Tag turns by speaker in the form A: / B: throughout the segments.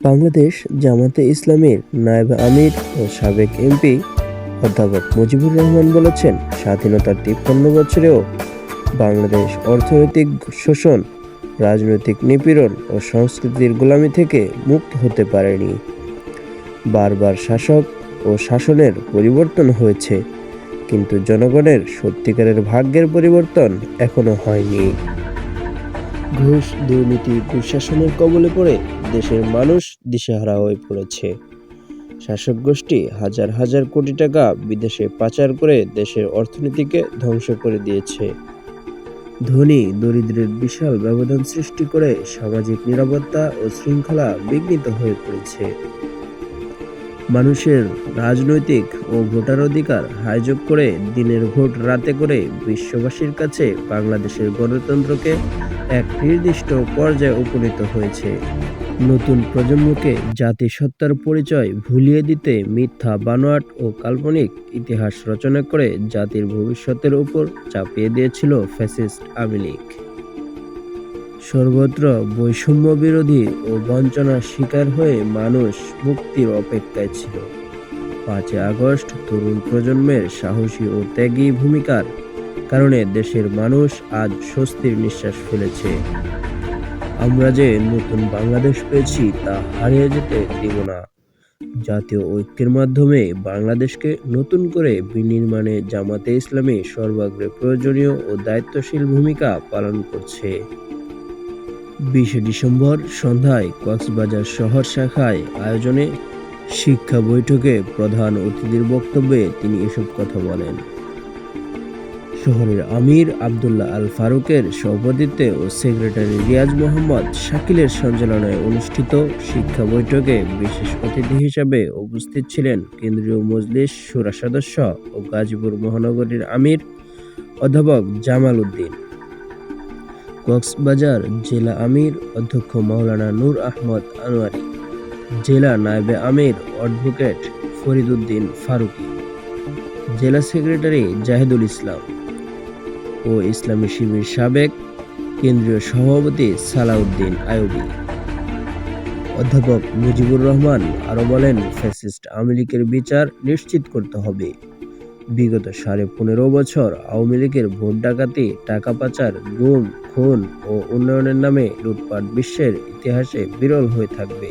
A: বাংলাদেশ জামাতে ইসলামের নায়েব আমির ও সাবেক এমপি অধ্যাপক মুজিবুর রহমান বলেছেন, স্বাধীনতার তিপ্পান্ন বছরেও বাংলাদেশ অর্থনৈতিক শোষণ, রাজনৈতিক নিপীড়ন ও সংস্কৃতির গোলামি থেকে মুক্ত হতে পারেনি। বারবার শাসক ও শাসনের পরিবর্তন হয়েছে, কিন্তু জনগণের সত্যিকারের ভাগ্যের পরিবর্তন এখনও হয়নি। ঘুষ, দুর্নীতি, দুঃশাসনের কবলে পড়ে দেশের মানুষ দিশেহারা হয়ে পড়েছে। শাসক গোষ্ঠী হাজার হাজার কোটি টাকা বিদেশে পাচার করে দেশের অর্থনীতিকে ধ্বংস করে দিয়েছে। ধনী, দরিদ্রের বিশাল ব্যবধান সৃষ্টি করে সামাজিক নিরাপত্তা ও শৃঙ্খলা বিঘ্নিত হয়ে পড়েছে। মানুষের রাজনৈতিক ও ভোটার অধিকার হাইজক করে দিনের ভোট রাতে করে বিশ্ববাসীর কাছে বাংলাদেশের গণতন্ত্রকে এক নির্দিষ্ট পর্যায়ে উপনীত হয়েছে। নতুন প্রজন্মকে জাতিসত্তার পরিচয় ভুলিয়ে দিতে মিথ্যা, বানোয়াট ও কাল্পনিক ইতিহাস রচনা করে জাতির ভবিষ্যতের উপর চাপিয়ে দিয়েছিল ফ্যাসিস্ট আওয়ামী লীগ। সর্বত্র বৈষম্য বিরোধী ও বঞ্চনার শিকার হয়ে মানুষ মুক্তির অপেক্ষায় ছিল। পাঁচই আগস্ট তরুণ প্রজন্মের সাহসী ও ত্যাগী ভূমিকার কারণে দেশের মানুষ আজ স্বস্তির নিঃশ্বাস ফেলেছে। আমরা যে নতুন বাংলাদেশ পেয়েছি, তা হারিয়ে যেতে দিব না। জাতীয় ঐক্যের মাধ্যমে বাংলাদেশকে নতুন করে বিনির্মাণে জামাতে ইসলামী সর্বাগ্রে প্রয়োজনীয় ও দায়িত্বশীল ভূমিকা পালন করছে। বিশে ডিসেম্বর সন্ধ্যায় কক্সবাজার শহর শাখায় আয়োজনে শিক্ষা বৈঠকে প্রধান অতিথির বক্তব্যে তিনি এসব কথা বলেন। শহরের আমির আবদুল্লাহ আল ফারুকের সভাপতিত্বে ও সেক্রেটারি রিয়াজ মোহাম্মদ শাকিলের সঞ্চালনায় অনুষ্ঠিত শিক্ষা বৈঠকে বিশেষ অতিথি হিসাবে উপস্থিত ছিলেন কেন্দ্রীয় মজলিস সুরা সদস্য ও গাজীপুর মহানগরীর আমির অধ্যাপক জামাল উদ্দিন। কক্সবাজার জেলা আমির অধ্যক্ষ মাওলানা নূর আহমদ আনোয়ারি। জেলা নায়েবে আমির অ্যাডভোকেট ফরিদউদ্দিন ফারুকী। জেলা সেক্রেটারি জাহিদুল ইসলাম। ও ইসলামী শিবির সাবেক কেন্দ্রীয় সভাপতি সালাউদ্দিন আয়ুবী অধ্যাপক মুজিবুর রহমান আরও বলেন, ফ্যাসিস্ট আওয়ামী লীগের বিচার নিশ্চিত করতে হবে। বিগত সাড়ে পনেরো বছর আওয়ামী লীগের ভোট ডাকাতি, টাকা পাচার গুম খুন ও উন্নয়নের নামে লুটপাট বিশ্বের ইতিহাসে বিরল হয়ে থাকবে।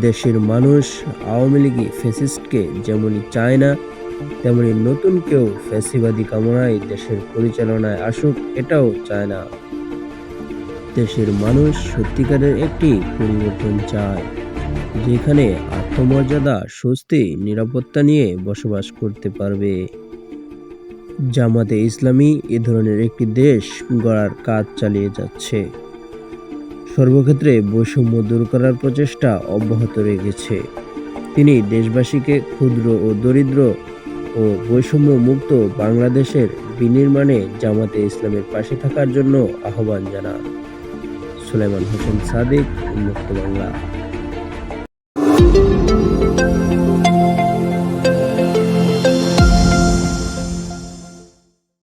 A: দেশের মানুষ আওয়ামী লীগই ফ্যাসিস্টকে যেমনই চায় না তেমনি নতুন কেউ ফ্যাসিবাদী কামনায় দেশের পরিচালনায় আসুক এটাও চায় না। দেশের মানুষ সত্যিকারের একটি পরিবর্তন চায়, যেখানে আত্মমর্যাদা, স্বস্তি, নিরাপত্তা নিয়ে বসবাস করতে পারবে। জামাতে ইসলামী এ ধরনের একটি দেশ গড়ার কাজ চালিয়ে যাচ্ছে। সর্বক্ষেত্রে বৈষম্য দূর করার প্রচেষ্টা অব্যাহত রেখেছে। তিনি দেশবাসীকে ক্ষুদ্র ও দরিদ্র ও বৈষম্য মুক্ত বাংলাদেশের বিনির্মাণে জামাতে ইসলামের পাশে থাকার জন্য আহ্বান জানান। সুলাইমান হোসেন সাদিক, মুক্ত বাংলা।